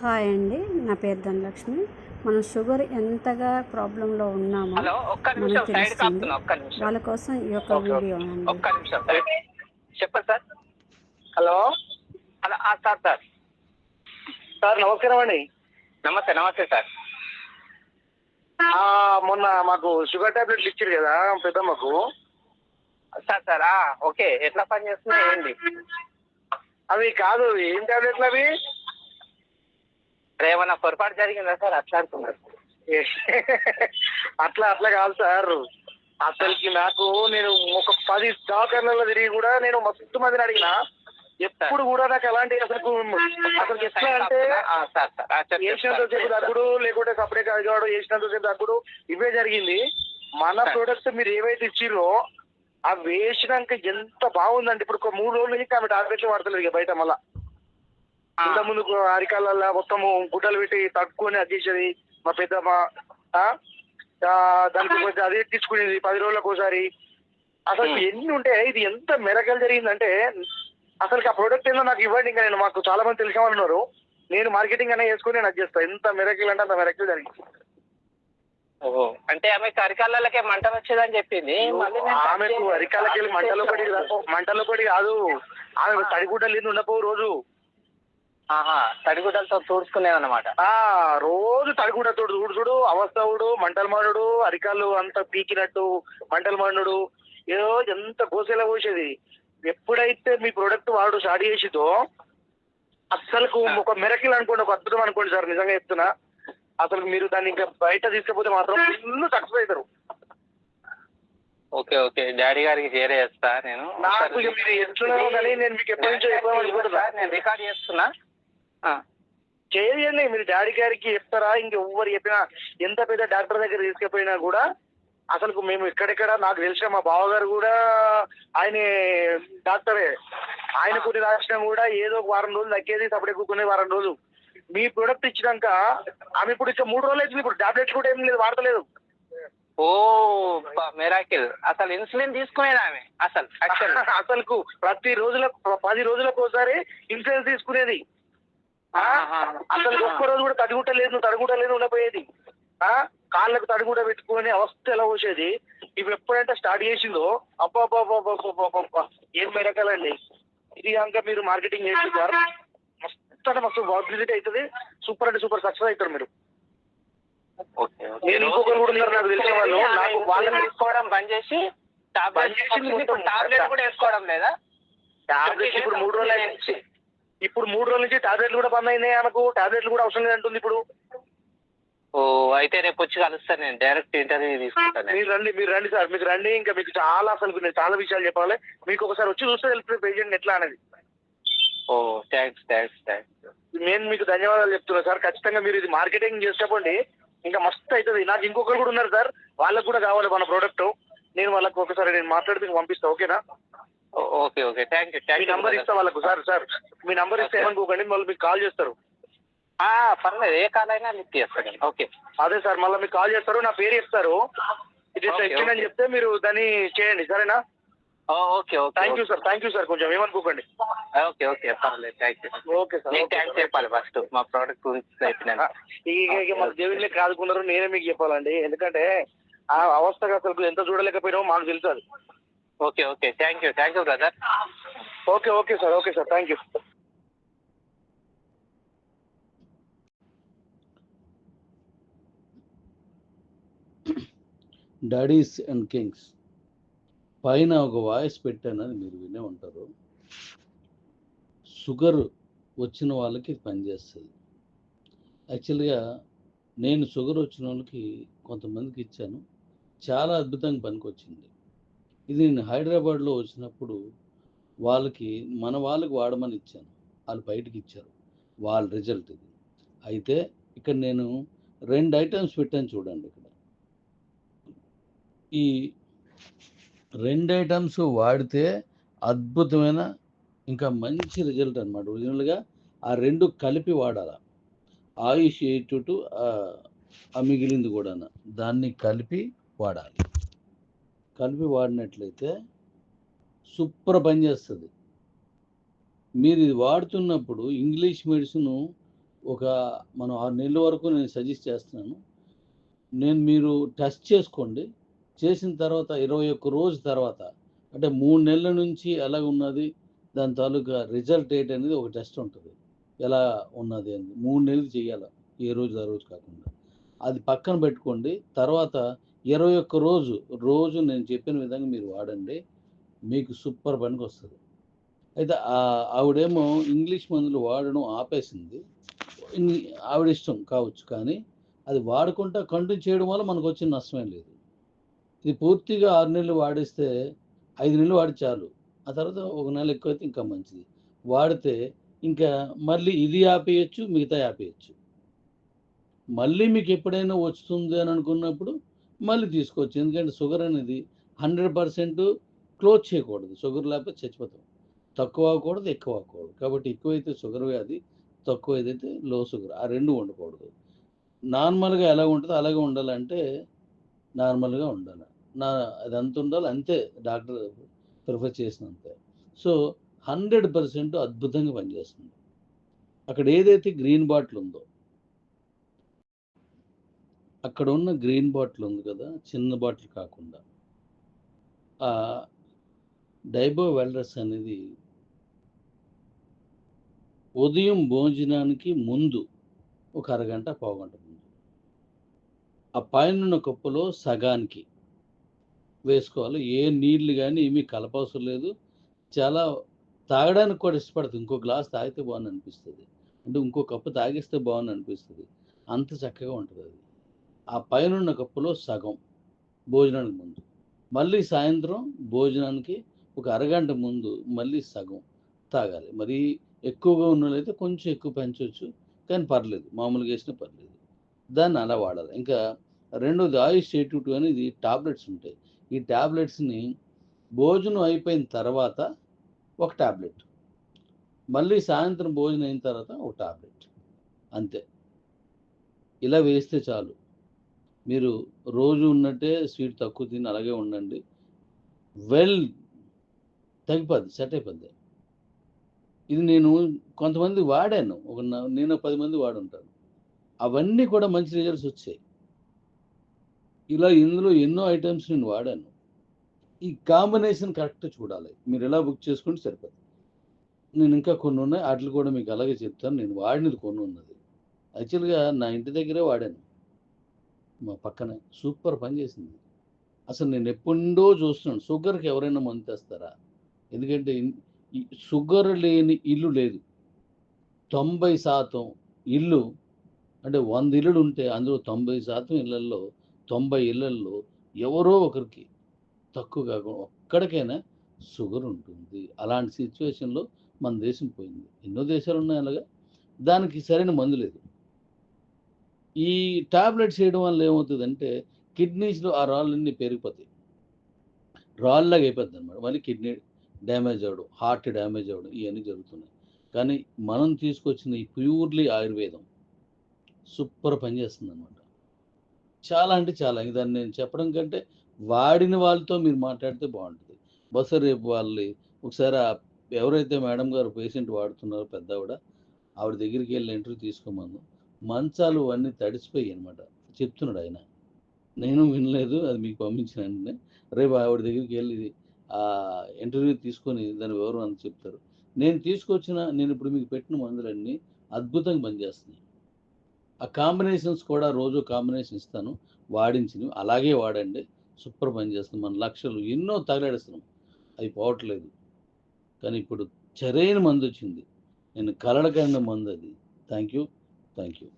Hi అండి నా పేరు ధనలక్ష్మి. మనం షుగర్ ఎంతగా ప్రాబ్లంలో ఉన్నామో హలో ఒక్క మనకు నిమిషం సైడ్ తెలుస్తుంది. కాపుతున్నా ఒక్క నిమిషం. వాళ్ళ కోసం ఈ యొక్క. వీడియో అండి. ఒక్క నిమిషం. చెప్పండి sir. Hello. Hello sir sir. Sir నమస్కారం అండి. నమస్తే నమస్తే సార్. ఆ, మొన్న మాకు షుగర్ టాబ్లెట్లు ఇచ్చారు కదా పెద్దమ్మకు. సార్ సార్ ఆ, ఓకే. ఎట్లా పని చేస్తున్నాయి? ఏంటి? అవి కాదు ఏం టాబ్లెట్లు అవి? ఏమన్నా పొరపాటు జరిగిందా సార్? అట్లా అంటున్నారు. అట్లా అట్లా కాదు సార్. అసలుకి నాకు నేను ఒక పది డాక్టర్లలో తిరిగి కూడా నేను మస్తు మందిని అడిగిన ఎప్పుడు కూడా నాకు ఎలాంటి అసలు అసలు ఎట్లా అంటే వేసినంత. సేపు తగ్గుడు లేకుంటే సపరేట్ అడిగాడు వేసినంత సేపు తగ్గుడు ఇవే జరిగింది. మన. ప్రొడక్ట్ మీరు ఏవైతే ఇచ్చిర్రో ఆ వేసినాక ఎంత బాగుందండి ఇప్పుడు ఒక మూడు రోజుల నుంచి ఆమె టాబ్లెట్లు వాడతలేదు ఇక బయట మళ్ళా. ఇంత ముందు అరికాళ్ళ మొత్తం గుడ్డలు పెట్టి తట్టుకొని అది చేసేది మా పెద్దమ్మ దానికి కొంచెం అదే తీసుకునేది పది రోజులకు ఒకసారి. అసలు. ఎన్ని ఉంటే ఇది ఎంత మెరకలు జరిగిందంటే అసలు ఆ ప్రోడక్ట్ ఏందో నాకు ఇవ్వండి ఇంకా నేను మాకు చాలా మంది తెలిసిన వాళ్ళు ఉన్నారు. నేను మార్కెటింగ్ అనే చేసుకుని నేను అది చేస్తాను ఎంత మెరకల్ అంటే అంత మెరకల్ జరిగింది. ఓహో. అంటే ఆమె అరికాళ్ళకే మంట వచ్చేదని చెప్పింది. ఆమెకు. అరికాలకి వెళ్ళి మంటలో పడి మంటలో పడి కాదు. ఆమె తడిగుడ్డలు ఉండపో రోజు. తడిగుడ్డలతో ఆ రోజు తడిగుడ్డతో చూడు అవస్థవుడు మంటలు మానుడు అరికాళ్ళు అంత పీకినట్టు మంటలు మానుడు. ఏదో ఎంత గోసేలా పోసేది. ఎప్పుడైతే మీ ప్రొడక్ట్ వాడు స్టార్ట్ చేసిదో అస్సలకు ఒక మెరకిల్ అనుకోండి ఒక అద్భుతం అనుకోండి సార్ నిజంగా చెప్తున్నా. అసలు మీరు దాన్ని ఇంకా బయట తీసుకపోతే మాత్రం ఫుల్ సక్సెస్ అవుతారు. Okay okay. డాడీ గారికి షేర్ చేస్తా నేను. నాకు మీరు ఎట్లున్నారో కానీ నేను మీకు ఎప్పటి నుంచో చెప్పాలనుకుంటున్నా సార్, నేను రికార్డ్ చేస్తున్నా. చేయండి మీరు డాడీ గారికి చెప్తారా? ఇంకెవ్వరు చెప్పినా ఎంత పెద్ద డాక్టర్ దగ్గర తీసుకుపోయినా కూడా అసలు మేము ఎక్కడెక్కడ నాకు తెలిసిన మా బావగారు కూడా ఆయన డాక్టరే. ఆయన కొన్ని రాసినా కూడా ఏదో ఒక వారం రోజులు తగ్గేది సపడే కూకునే వారం రోజులు. మీ ప్రొడక్ట్ ఇచ్చినాక ఆమె ఇప్పుడు ఇంకా మూడు రోజులు అవుతుంది. ఇప్పుడు టాబ్లెట్స్ కూడా ఏం లేదు వాడతలేదు. ఓ మెరాకిల్. అసలు ఇన్సులిన్ తీసుకునేది ఆమె? అసలు అసలుకు ప్రతి రోజుల పది రోజులకు ఒకసారి ఇన్సూరెన్స్ తీసుకునేది? అసలు ఒక్క రోజు కూడా తడిగుట్ట లేదు తడిగుట్ట లేదు ఉండపోయేది ఆ? కాళ్ళకు తడిగుడ్డ పెట్టుకొని అవస్థ ఎలా వచ్చేది ఇవి ఎప్పుడంటే స్టార్ట్ చేసిందో అబ్బా అబ్బా అబ్బా అబ్బా అబ్బా అబ్బా అబ్బా. ఏం మెరకాలండి. ఇది కనుక మీరు మార్కెటింగ్ చేస్తున్నారు మస్తు అంటే మస్తు పబ్లిసిటీ అవుతుంది. సూపర్ అంటే సూపర్ సక్సెస్ అవుతారు మీరు. నేను ఇంకొకరు కూడా ఉన్నారు నాకు తెలిసిన వాళ్ళు. నాకు వాళ్ళని తీసుకోవడం బంద్ చేసి టాబ్లెట్ టాబ్లెట్ కూడా వేసుకోవడం లేదా? టాబ్లెట్స్ ఇప్పుడు మూడు రోజులు. ఇప్పుడు మూడు రోజుల నుంచి టాబ్లెట్లు కూడా బంద్ అయినాయి ఆమెకు. టాబ్లెట్లు కూడా అవసరం లేదంటుంది ఇప్పుడు. ఓ అయితే రేపు వచ్చి కలుస్తాను నేను. డైరెక్ట్ ఇంటర్వ్యూ తీసుకుంటాను. మీరు రండి మీరు రండి సార్. మీకు రండి. ఇంకా మీకు చాలా అసలు నేను చాలా విషయాలు చెప్పాలి. మీకు ఒకసారి వచ్చి చూస్తే తెలుస్తుంది పేషెంట్ ఎట్లా అనేది. Oh thanks thanks thanks. నేను మీకు ధన్యవాదాలు చెప్తున్నా సార్. ఖచ్చితంగా మీరు ఇది మార్కెటింగ్ చేసేప్పండి ఇంకా మస్తు అవుతుంది. నాకు ఇంకొకరు కూడా ఉన్నారు సార్. వాళ్ళకు కూడా కావాలి మన ప్రోడక్ట్ నేను వాళ్ళకు ఒకసారి నేను మాట్లాడితే మీకు పంపిస్తా ఓకేనా? Okay okay. థ్యాంక్ యూ మీ నంబర్ ఇస్తా వాళ్ళకు సార్ సార్. మీ నంబర్ ఇస్తే ఏమనుకోకండి మళ్ళీ మీకు కాల్ చేస్తారు. పర్లేదు. ఏ కాల్ అయినా లిఫ్ట్ చేస్తాను. ఓకే. అదే సార్ మళ్ళీ మీకు కాల్ చేస్తారు నా పేరు చెప్తారు. ఇది ఇచ్చిందని okay. చెప్తే మీరు దాన్ని చేయండి సరేనా? Okay okay thank you sir thank you sir కొంచెం ఏమనుకోకండి. ఓకే ఓకే పర్లేదు. థ్యాంక్ యూ ఓకే సార్ నేను థ్యాంక్స్. చెప్పాలి ఫస్ట్ మా ప్రోడక్ట్ గురించి ఇక ఇక మన దేవుళ్ళే కాదుకున్నారు నేనే మీకు చెప్పాలండి. ఎందుకంటే ఆ అవస్థకు అసలు ఎంత చూడలేకపోయినామో మాకు తెలుసు okay okay. Thank you thank you brother okay okay sir okay sir thank you daddies and kings పైన ఒక వాయిస్ పెట్టాను అది మీరు వినే ఉంటారు. షుగర్ వచ్చిన వాళ్ళకి పనిచేస్తుంది యాక్చువల్గా నేను షుగర్ వచ్చిన వాళ్ళకి కొంతమందికి ఇచ్చాను. చాలా అద్భుతంగా పనికొచ్చింది. ఇది నేను హైదరాబాద్లో వచ్చినప్పుడు వాళ్ళకి మన వాళ్ళకి వాడమని ఇచ్చాను. వాళ్ళు బయటకి ఇచ్చారు. వాళ్ళ రిజల్ట్ ఇది. అయితే ఇక్కడ నేను రెండు ఐటమ్స్ పెట్టాను చూడండి ఇక్కడ. ఈ రెండు ఐటమ్స్ వాడితే అద్భుతమైన ఇంకా మంచి రిజల్ట్ అనమాట ఒరిజినల్గా ఆ రెండు కలిపి వాడాల. ఆయుష్ ఎయిట్ టు ఆ మిగిలింది కూడా దాన్ని కలిపి వాడాలి. కలిపి వాడినట్లయితే సూపర్ పనిచేస్తుంది మీరు ఇది వాడుతున్నప్పుడు ఇంగ్లీష్ మెడిసిన్ ఒక మనం ఆరు నెలల వరకు నేను సజెస్ట్ చేస్తున్నాను. నేను మీరు టెస్ట్ చేసుకోండి. చేసిన తర్వాత ఇరవై ఒక్క రోజు తర్వాత అంటే మూడు నెలల నుంచి ఎలా ఉన్నది దాని తాలూకా రిజల్ట్ ఏంటి అనేది ఒక టెస్ట్ ఉంటుంది. ఎలా ఉన్నది అని మూడు నెలలు చేయాలి ఏ రోజు ఆ రోజు కాకుండా. అది పక్కన పెట్టుకోండి. తర్వాత ఇరవై ఒక్క రోజు రోజు నేను చెప్పిన విధంగా మీరు వాడండి మీకు సూపర్ పనికి వస్తుంది. అయితే ఆ- ఆవిడేమో ఇంగ్లీష్ మందులు వాడడం ఆపేసింది. ఆవిడ ఇష్టం కావచ్చు కానీ అది వాడుకుంటా కంటిన్యూ చేయడం వల్ల మనకు వచ్చిన నష్టమేం లేదు. ఇది పూర్తిగా ఆరు నెలలు వాడిస్తే ఐదు నెలలు వాడి చాలు. ఆ తర్వాత ఒక నెల ఎక్కువైతే ఇంకా మంచిది. వాడితే ఇంకా మళ్ళీ ఇది ఆపేయచ్చు మిగతా ఆపేయచ్చు. మళ్ళీ మీకు ఎప్పుడైనా వస్తుంది అని అనుకున్నప్పుడు మళ్ళీ తీసుకోవచ్చు. ఎందుకంటే షుగర్ అనేది హండ్రెడ్ పర్సెంట్ క్లోజ్ చేయకూడదు. షుగర్ లేకపోతే చచ్చిపోతాం. తక్కువ అవ్వకూడదు ఎక్కువ అవ్వకూడదు. కాబట్టి ఎక్కువైతే షుగర్ వ్యాధి తక్కువ ఏదైతే లో షుగర్. ఆ రెండు ఉండకూడదు. నార్మల్గా ఎలా ఉంటుందో అలాగే ఉండాలంటే నార్మల్గా ఉండాలి. నా అది అంత ఉండాలి అంతే డాక్టర్ ప్రిఫర్ చేసినంతే సో హండ్రెడ్ పర్సెంట్ అద్భుతంగా పనిచేస్తుంది. అక్కడ ఏదైతే గ్రీన్ బాటిల్ ఉందో అక్కడ ఉన్న గ్రీన్ బాటిల్ ఉంది కదా చిన్న బాటిల్ కాకుండా. ఆ డైబో వెల్డర్స్ అనేది ఉదయం భోజనానికి ముందు ఒక అరగంట పావుగంట ముందు. ఆ పైన కప్పులో సగానికి వేసుకోవాలి. ఏ నీళ్ళు కానీ ఏమీ కలపవసరం లేదు. చాలా తాగడానికి కూడా ఇష్టపడుతుంది ఇంకో గ్లాస్ తాగితే బాగుంది అనిపిస్తుంది అంటే ఇంకో కప్పు తాగిస్తే బాగుంది అనిపిస్తుంది అంత చక్కగా ఉంటుంది అది ఆ పైన కప్పులో సగం భోజనానికి ముందు. మళ్ళీ సాయంత్రం భోజనానికి ఒక అరగంట ముందు మళ్ళీ సగం తాగాలి. మరి ఎక్కువగా ఉన్న కొంచెం ఎక్కువ పెంచవచ్చు కానీ పర్లేదు. మామూలుగా వేసినా పర్లేదు. దాన్ని అలా వాడాలి. ఇంకా రెండోది ఆయుష్ ఎయిటీ టూ అనేది టాబ్లెట్స్ ఉంటాయి. ఈ టాబ్లెట్స్ని భోజనం అయిపోయిన తర్వాత ఒక టాబ్లెట్. మళ్ళీ సాయంత్రం భోజనం అయిన తర్వాత ఒక టాబ్లెట్. అంతే. ఇలా వేస్తే చాలు. మీరు రోజు ఉన్నట్టే స్వీట్ తక్కువ తిని అలాగే ఉండండి. వెల్ తగ్గిపోద్ది సెట్ అయిపోద్ది. ఇది నేను కొంతమంది వాడాను ఒక నేను పది మంది వాడుంటాను అవన్నీ కూడా మంచి రిజల్ట్స్ వచ్చాయి. ఇలా ఇందులో ఎన్నో ఐటమ్స్ నేను వాడాను. ఈ కాంబినేషన్ కరెక్ట్ చూడాలి. మీరు ఎలా బుక్ చేసుకుంటే సరిపోతుంది నేను ఇంకా కొన్ని ఉన్నాయి వాటిని కూడా మీకు అలాగే చెప్తాను. నేను వాడినది కొన్ని ఉన్నది. యాక్చువల్గా నా ఇంటి దగ్గరే వాడాను. మా పక్కన సూపర్ పని చేసింది. అసలు నేను ఎప్పుడో చూస్తున్నాను షుగర్కి ఎవరైనా మందు తెస్తారా? ఎందుకంటే షుగర్ లేని ఇల్లు లేదు. తొంభై శాతం ఇల్లు అంటే వంద ఇల్లులు ఉంటే అందులో తొంభై శాతం ఇళ్ళల్లో తొంభై ఇళ్ళల్లో ఎవరో ఒకరికి తక్కువ కాకుండా ఒక్కడికైనా షుగర్ ఉంటుంది. అలాంటి సిచ్యువేషన్లో మన దేశం పోయింది. ఎన్నో దేశాలు ఉన్నాయి అలాగా. దానికి సరైన మందు లేదు. ఈ టాబ్లెట్స్ వేయడం వల్ల ఏమవుతుందంటే కిడ్నీస్లో ఆ రాళ్ళన్నీ పెరిగిపోతాయి. రాళ్ళగా అయిపోద్ది అనమాట మళ్ళీ కిడ్నీ డ్యామేజ్ అవ్వడం హార్ట్ డ్యామేజ్ అవ్వడం ఇవన్నీ జరుగుతున్నాయి. కానీ మనం తీసుకొచ్చిన ఈ ప్యూర్లీ ఆయుర్వేదం సూపర్ పనిచేస్తుంది అనమాట చాలా అంటే చాలా. దాన్ని నేను చెప్పడం కంటే వాడిన వాళ్ళతో మీరు మాట్లాడితే బాగుంటుంది. బస రేపు వాళ్ళని ఒకసారి ఎవరైతే మేడం గారు పేషెంట్ వాడుతున్నారో పెద్ద ఆవిడ ఆవిడ దగ్గరికి వెళ్ళి ఇంటర్వ్యూ తీసుకోమన్నాం మంచాలు అన్నీ తడిసిపోయాయి అనమాట చెప్తున్నాడు ఆయన. నేను వినలేదు అది మీకు పంపించిన వెంటనే. రేపు ఆవిడ దగ్గరికి వెళ్ళి ఆ ఇంటర్వ్యూ తీసుకొని దాని వివరం అని చెప్తారు. నేను తీసుకొచ్చిన నేను ఇప్పుడు మీకు పెట్టిన మందులన్నీ అద్భుతంగా పనిచేస్తున్నాయి. ఆ కాంబినేషన్స్ కూడా రోజు కాంబినేషన్ ఇస్తాను. వాడించినవి అలాగే వాడండి. సూపర్ పనిచేస్తుంది మన లక్షలు ఎన్నో తగలాడిస్తున్నాం. అవి పోవట్లేదు. కానీ ఇప్పుడు సరైన మందు వచ్చింది. నేను కలడకండ మందు అది. Thank you thank you